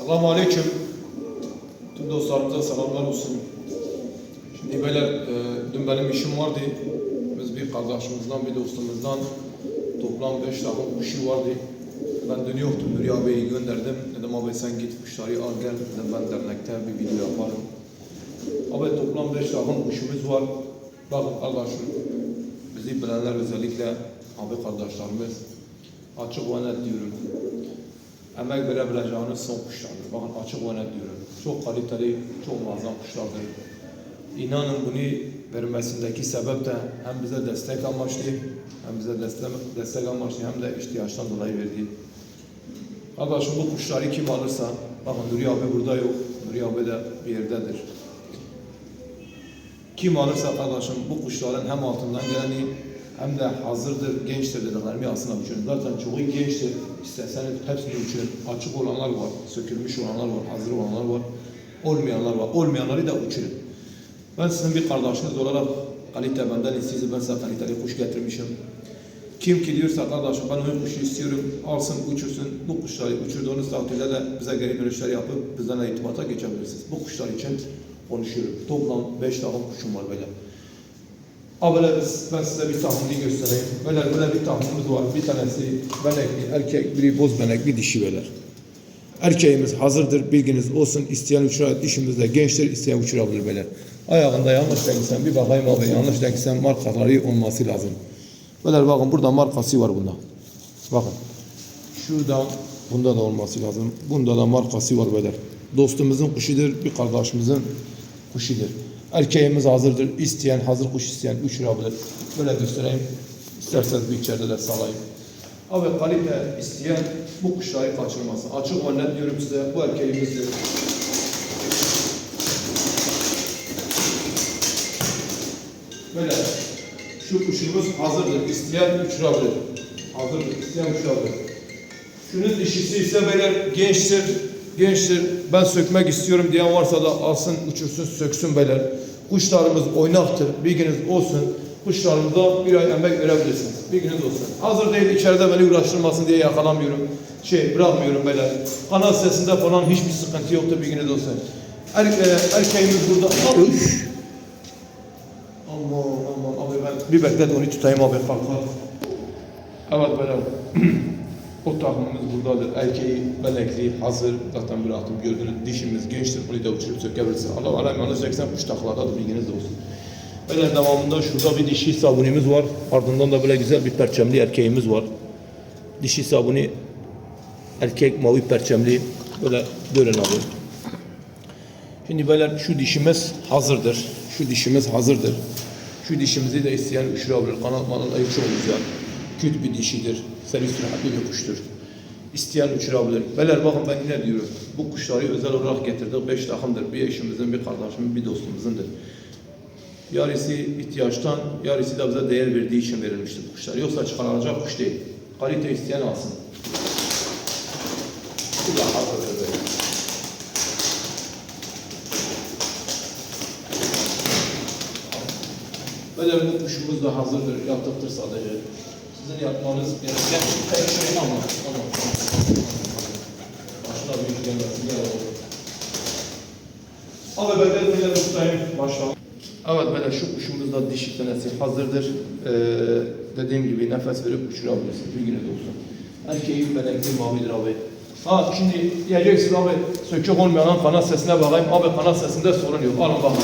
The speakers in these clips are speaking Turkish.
Selamun Aleyküm. Tüm dostlarımıza selamlar olsun. Şimdi beyler, e, dün benim işim vardı. Biz bir kardeşimizden, bir dostumuzdan toplam 5 takım kuşu vardı. Ben dün yoktum, Nuri abiyi gönderdim. Dedim abi sen git kuşları al gel. Dedim ben dernekte bir video yaparım. Abi toplam 5 takım kuşumuz var. Bakın kardeşim, bizi bilenler özellikle abi kardeşlerimiz açık ve net diyorum emek verebileceğiniz son kuşlardır. Bakın açık ve net diyorum. Çok kaliteli, çok muazzam kuşlardır. İnanın bunu vermesindeki sebep de hem bize destek amaçlı, hem bize destek, destek amaçlı hem de ihtiyaçtan dolayı verdi. Kardeşim bu kuşları kim alırsa, bakın Nuri abi burada yok, Nuri abi de bir yerdedir. Kim alırsa kardeşim bu kuşların hem altından geleni hem de hazırdır, gençtir dediklerimi aslında uçurun. Zaten çoğu gençtir. İsterseniz hepsini uçurun. Açık olanlar var, sökülmüş olanlar var, hazır olanlar var, olmayanlar var. Olmayanları da uçurun. Ben sizin bir kardeşiniz olarak kalite benden sizi ben size kaliteli kuş getirmişim. Kim ki diyorsa kardeşim ben o kuşu istiyorum, alsın uçursun. Bu kuşları uçurduğunuz takdirde de bize geri dönüşler yapıp bizden irtibata geçebilirsiniz. Bu kuşlar için konuşuyorum. Toplam 5 takım kuşum var böyle. Biz- ben size bir tahmini göstereyim. Böyle böyle bir tahminimiz var. Bir tanesi benekli, erkek, biri boz benekli, dişi beler. Erkeğimiz hazırdır, bilginiz olsun. İsteyen uçurar, dişimiz de gençtir, isteyen uçurabilir böyle. Ayağında yanlış değilsen bir bakayım abi, yanlış değilsen markaları olması lazım. Böyle bakın burada markası var bunda. Bakın. Şurada, bunda da olması lazım. Bunda da markası var böyle. Dostumuzun kuşudur, bir kardeşimizin kuşudur. Erkeğimiz hazırdır. İsteyen, hazır kuş isteyen uçurabilir. Böyle göstereyim. İsterseniz bir içeride de salayım. Abi kalite isteyen bu kuşları kaçırmasın. Açık ve net diyorum size bu erkeğimizdir. Böyle şu kuşumuz hazırdır. İsteyen uçurabilir. Hazırdır. İsteyen uçurabilir. Şunun dişisi ise böyle gençtir. Gençtir. Ben sökmek istiyorum diyen varsa da alsın, uçursun, söksün beyler. Kuşlarımız oynaktır. Bilginiz olsun. Kuşlarımıza bir ay emek verebilirsiniz. Bilginiz olsun. Hazır değil içeride beni uğraştırmasın diye yakalamıyorum. Şey bırakmıyorum beyler. Kanal sesinde falan hiçbir sıkıntı yoktu bilginiz olsun. Er, e, erkeğimiz burada. Üf. Aman aman abi ben bir bekle onu tutayım abi kalk. Evet böyle o takımımız buradadır. Erkeği, belekli, hazır. Zaten bıraktım gördünüz. Dişimiz gençtir. Bunu da uçurup sökebilirsin. Allah alem yanlış 80 kuş takladadır. Bilginiz olsun. Böyle devamında şurada bir dişi sabunimiz var. Ardından da böyle güzel bir perçemli erkeğimiz var. Dişi sabuni erkek mavi perçemli. Böyle görün abi. Şimdi böyle şu dişimiz hazırdır. Şu dişimiz hazırdır. Şu dişimizi de isteyen uçurabilir. Kanat manat ayı çok güzel. Küt bir dişidir. Seri süratli bir kuştur. İsteyen uçurabilir. Beyler bakın ben yine diyorum. Bu kuşları özel olarak getirdik. Beş takımdır. Bir eşimizin, bir kardeşimin, bir dostumuzundur. Yarısı ihtiyaçtan, yarısı da bize değer verdiği için verilmiştir bu kuşlar. Yoksa çıkarılacak kuş değil. Kalite isteyen alsın. Bu da böyle. Bu kuşumuz da hazırdır, yaptıktır sadece. Sizin yapmanız gereken şey ama. Tamam, tamam. Başına bir iş gelmesin, gel oğlum. Abi ben de böyle tutayım, başla. Evet böyle şu kuşumuz da dişi tanesi hazırdır. Ee, dediğim gibi nefes verip uçurabilirsin, bilginiz olsun. Erkeği benekli mavidir abi. Ha şimdi diyeceksin abi sökük olmayan kanat sesine bakayım. Abi kanat sesinde sorun yok. Alın. Bakın.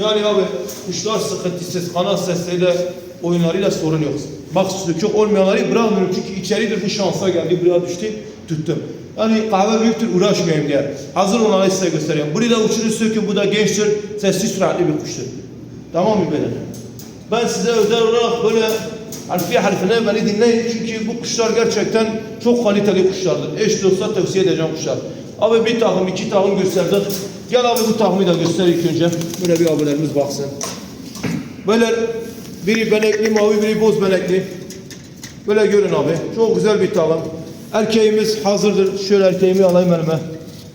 Yani abi kuşlar sıkıntısız, kanat sesleriyle, oyunlarıyla sorun yok. Bak sökük olmayanları bırakmıyorum çünkü içeridir bu şansa geldi, buraya düştü, tuttum. Yani kahve büyüktür, uğraşmayayım diye. Hazır olanı size göstereyim. Burayı da uçurur sökük, bu da gençtir, sessiz süratli bir kuştur. Tamam mı benim? Ben size özel olarak böyle harfi harfine beni dinleyin çünkü bu kuşlar gerçekten çok kaliteli kuşlardır. Eş dostlar tavsiye edeceğim kuşlar. Abi bir takım, iki takım gösterdik. Gel abi bu takımı da göster ilk önce. Böyle bir abilerimiz baksın. Böyle biri benekli mavi, biri boz benekli. Böyle görün abi. Çok güzel bir takım. Erkeğimiz hazırdır. Şöyle erkeğimi alayım elime.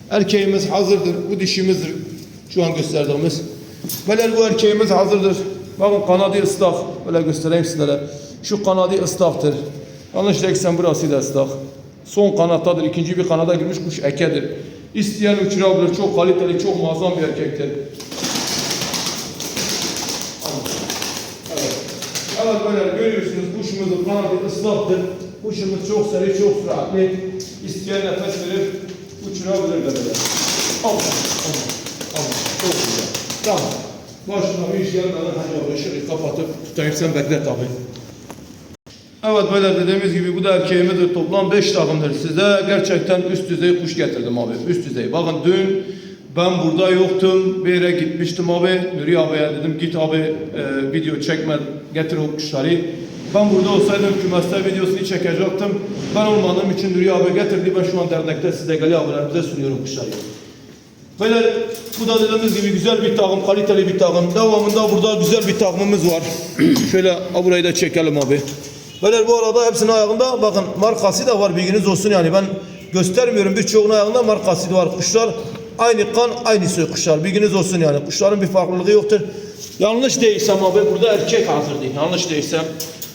Erkeğimiz hazırdır. Bu dişimizdir. Şu an gösterdiğimiz. Böyle bu erkeğimiz hazırdır. Bakın kanadı ıslak. Böyle göstereyim sizlere. Şu kanadı ıslaktır. Yanlış değilsem burası da ıslak. Son kanattadır. ikinci bir kanada girmiş kuş ekedir. İsteyen uçurabilir. Çok kaliteli, çok muazzam bir erkektir. Evet. Evet böyle görüyorsunuz kuşumuzun kanadı ıslaktır. Kuşumuz çok seri, çok süratli. İsteyen nefes verip uçurabilir de böyle. Allah, Allah, Allah. Çok güzel. Tamam. Başına bir iş gelmeden hani o kapatıp tutayım sen bekle tabi. Evet böyle dediğimiz gibi bu da erkeğimizdir. Toplam 5 takımdır. Size gerçekten üst düzey kuş getirdim abi. Üst düzey. Bakın dün ben burada yoktum. Bir yere gitmiştim abi. Nuri abiye dedim git abi e, video çekme getir o kuşları. Ben burada olsaydım kümeste videosunu çekecektim. Ben olmadığım için Nuri abi getirdi. Ben şu an dernekte size geli abilerimize sunuyorum kuşları. Böyle bu da dediğimiz gibi güzel bir takım, kaliteli bir takım. Devamında burada güzel bir takımımız var. Şöyle burayı da çekelim abi. Böyle bu arada hepsinin ayağında bakın markası da var bilginiz olsun yani ben göstermiyorum birçoğunun ayağında markası da var. Kuşlar aynı kan aynı soy kuşlar bilginiz olsun yani kuşların bir farklılığı yoktur. Yanlış değilsem abi burada erkek hazır değil. Yanlış değilsem.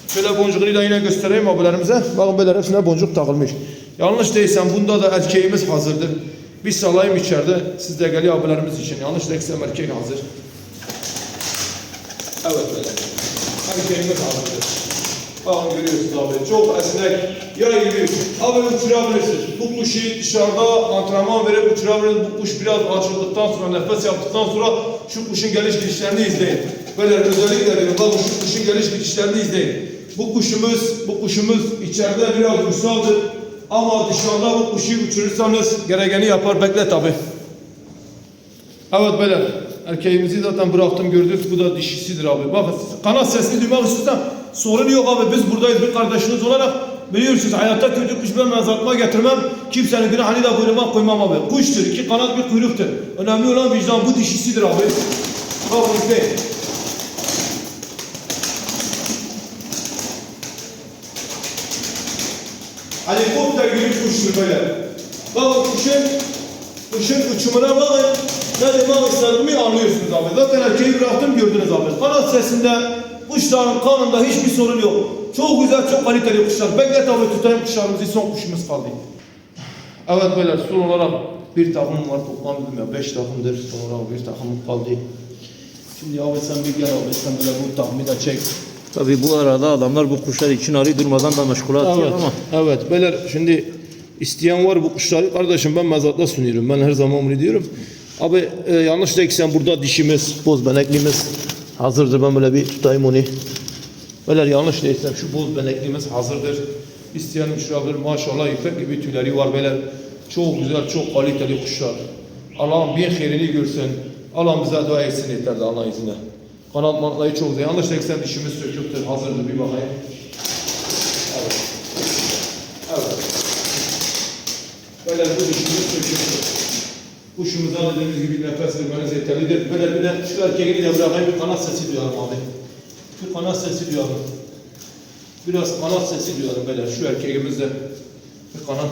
Şöyle boncukları da yine göstereyim abilerimize. Bakın böyle hepsine boncuk takılmış. Yanlış değilsem bunda da erkeğimiz hazırdır. Bir salayım içeride. Siz de geliyor abilerimiz için. Yanlış değilsem erkek hazır. Evet böyle. Erkeğimiz hazırdır. Bakın görüyorsunuz abi. Çok esnek. Yay gibi. Abi uçurabilirsin. Bu kuşu dışarıda antrenman verip uçurabiliriz. Bu kuş biraz açıldıktan sonra, nefes yaptıktan sonra şu kuşun geliş gidişlerini izleyin. Böyle özellikle diyorum. Bakın şu kuşun geliş gidişlerini izleyin. Bu kuşumuz, bu kuşumuz içeride biraz uysaldır. Ama dışarıda bu kuşu uçurursanız gerekeni yapar. Bekle tabi. Evet böyle. Erkeğimizi zaten bıraktım gördünüz. Bu da dişisidir abi. Bakın kanat sesini duymak istiyorsan sorun yok abi. Biz buradayız bir kardeşiniz olarak. Biliyorsunuz hayatta kötü kuş ben mezatma getirmem. Kimsenin günahını da boynuma koymam abi. Kuştur. iki kanat bir kuyruktur. Önemli olan vicdan. Bu dişisidir abi. Bakın izleyin. Helikopter gibi kuştur böyle. Bakın kuşun, kuşun uçumuna bakın. Ne demek istediğimi anlıyorsunuz abi. Zaten erkeği bıraktım gördünüz abi. Kanat sesinde kuşların kanında hiçbir sorun yok. Çok güzel, çok kaliteli kuşlar. Beklet abi tutayım kuşlarımızı. Son kuşumuz kaldı. Evet böyle son olarak bir takım var toplam bilmiyorum. Beş takımdır. Son olarak bir takımım kaldı. Şimdi abi sen bir gel abi. Sen böyle bu takımı da çek. Tabii bu arada adamlar bu kuşlar için arı durmadan da meşgul atıyor Evet, ama evet. Beyler şimdi isteyen var bu kuşları. Kardeşim ben mezatta sunuyorum. Ben her zaman bunu diyorum. Abi e, yanlış değilsen burada dişimiz, boz benekliğimiz hazırdır. Ben böyle bir tutayım onu. Beyler yanlış değilsem şu boz benekliğimiz hazırdır. İsteyen uçurabilir. Maşallah ipek gibi tüyleri var beyler. Çok güzel, çok kaliteli kuşlar. Allah'ım bin hayrini görsün. Allah bize dua etsin yeter de Allah izniyle. Kanat matlayı çok güzel. Yanlış değilsem dişimiz söküktür. Hazırdır bir bakayım. Evet. Evet. Böyle bu dişimiz söküktür. Kuşumuza dediğimiz gibi nefes vermeniz yeterlidir. Böyle bir de şu erkeğini de bırakayım bir kanat sesi duyarım abi. Bir kanat sesi duyarım. Biraz kanat sesi duyarım böyle şu erkeğimizde. Bir kanat.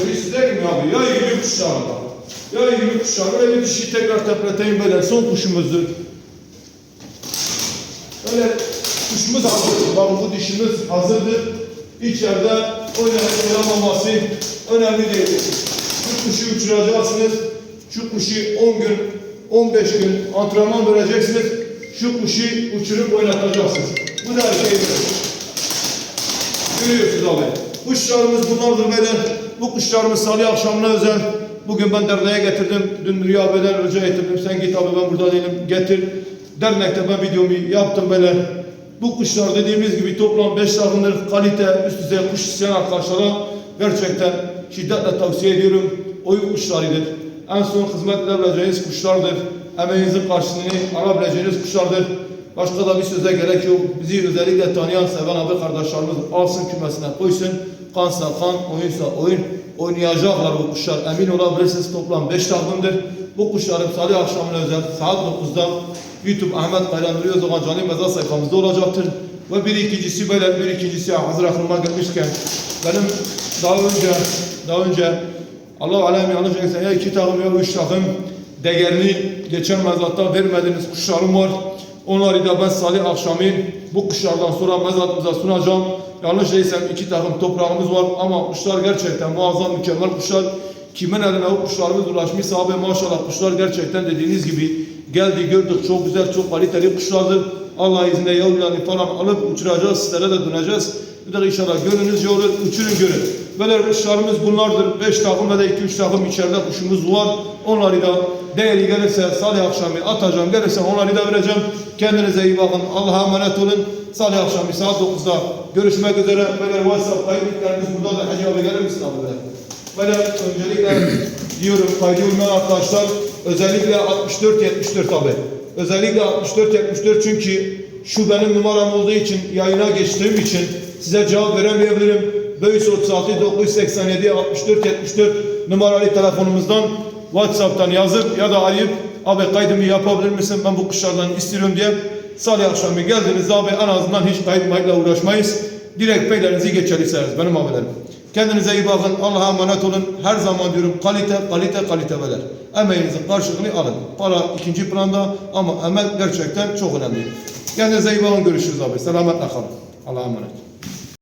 Böyle size gibi abi, yay gibi kuşlar var. Yay gibi kuşlar. Böyle bir dişi tekrar tepreteyim böyle son kuşumuzdur. Böyle kuşumuz hazır. Bu dişimiz hazırdır. İçeride oynayıp oynamaması önemli değil. Şu kuşu uçuracaksınız. Şu kuşu 10 gün, 15 gün antrenman vereceksiniz. Şu kuşu uçurup oynatacaksınız. Bu da erkeğidir. Görüyorsunuz abi. Kuşlarımız bunlardır beyler. Bu kuşlarımız salı akşamına özel. Bugün ben derneğe getirdim. Dün Rüya Beyler rica ettim. Sen git abi ben burada değilim. Getir. Dernekte ben videomu yaptım beyler. Bu kuşlar dediğimiz gibi toplam 5 takımdır. Kalite, üst düzey kuş isteyen arkadaşlara gerçekten şiddetle tavsiye ediyorum. Oyun kuşlarıdır. En son hizmet edebileceğiniz kuşlardır. Emeğinizin karşılığını alabileceğiniz kuşlardır. Başka da bir söze gerek yok. Bizi özellikle tanıyan, seven abi kardeşlerimiz alsın kümesine koysun. Kansa kan, oyunsa oyun. Oynayacaklar bu kuşlar. Emin olabilirsiniz toplam 5 takımdır. Bu kuşların salı akşamına özel saat 9'da YouTube Ahmet Kayran Nuri canlı mezar sayfamızda olacaktır. Ve bir ikincisi böyle bir ikincisi hazır aklıma gelmişken benim daha önce daha önce Allah alem yanlış değilse ya iki takım ya üç takım değerini geçen mezatta vermediğiniz kuşlarım var. Onları da ben Salih akşamı bu kuşlardan sonra mezatımıza sunacağım. Yanlış değilsem iki takım toprağımız var ama kuşlar gerçekten muazzam mükemmel kuşlar. Kimin eline o kuşlarımız ulaşmışsa abi maşallah kuşlar gerçekten dediğiniz gibi geldi gördük çok güzel çok kaliteli kuşlardır. Allah izniyle yavrularını falan alıp uçuracağız sizlere de döneceğiz. Bir de inşallah gönlünüzce olur uçurun görün. Böyle kuşlarımız bunlardır. Beş takım ya da iki üç takım içeride kuşumuz var. Onları da değeri gelirse Salih akşamı atacağım. Gelirse onları da vereceğim. Kendinize iyi bakın. Allah'a emanet olun. Salih akşamı saat 9'da görüşmek üzere. Böyle WhatsApp kayıtlarımız burada da Hacı abi gelir misin abi? Böyle? Öncelikle diyorum olmayan arkadaşlar özellikle 64-74 abi. Özellikle 64-74 çünkü şu benim numaram olduğu için yayına geçtiğim için size cevap veremeyebilirim. Böylesi 36 987 64 74 numaralı telefonumuzdan WhatsApp'tan yazıp ya da arayıp abi kaydımı yapabilir misin ben bu kuşlardan istiyorum diye Salih akşamı geldiniz abi en azından hiç kayıt mayıtla uğraşmayız. Direkt peylerinizi geçerirseniz benim abilerim. Kendinize iyi bakın. Allah'a emanet olun. Her zaman diyorum kalite, kalite, kalite veler. Emeğinizin karşılığını alın. Para ikinci planda ama emek gerçekten çok önemli. Kendinize iyi bakın. Görüşürüz abi. Selametle kalın. Allah'a emanet.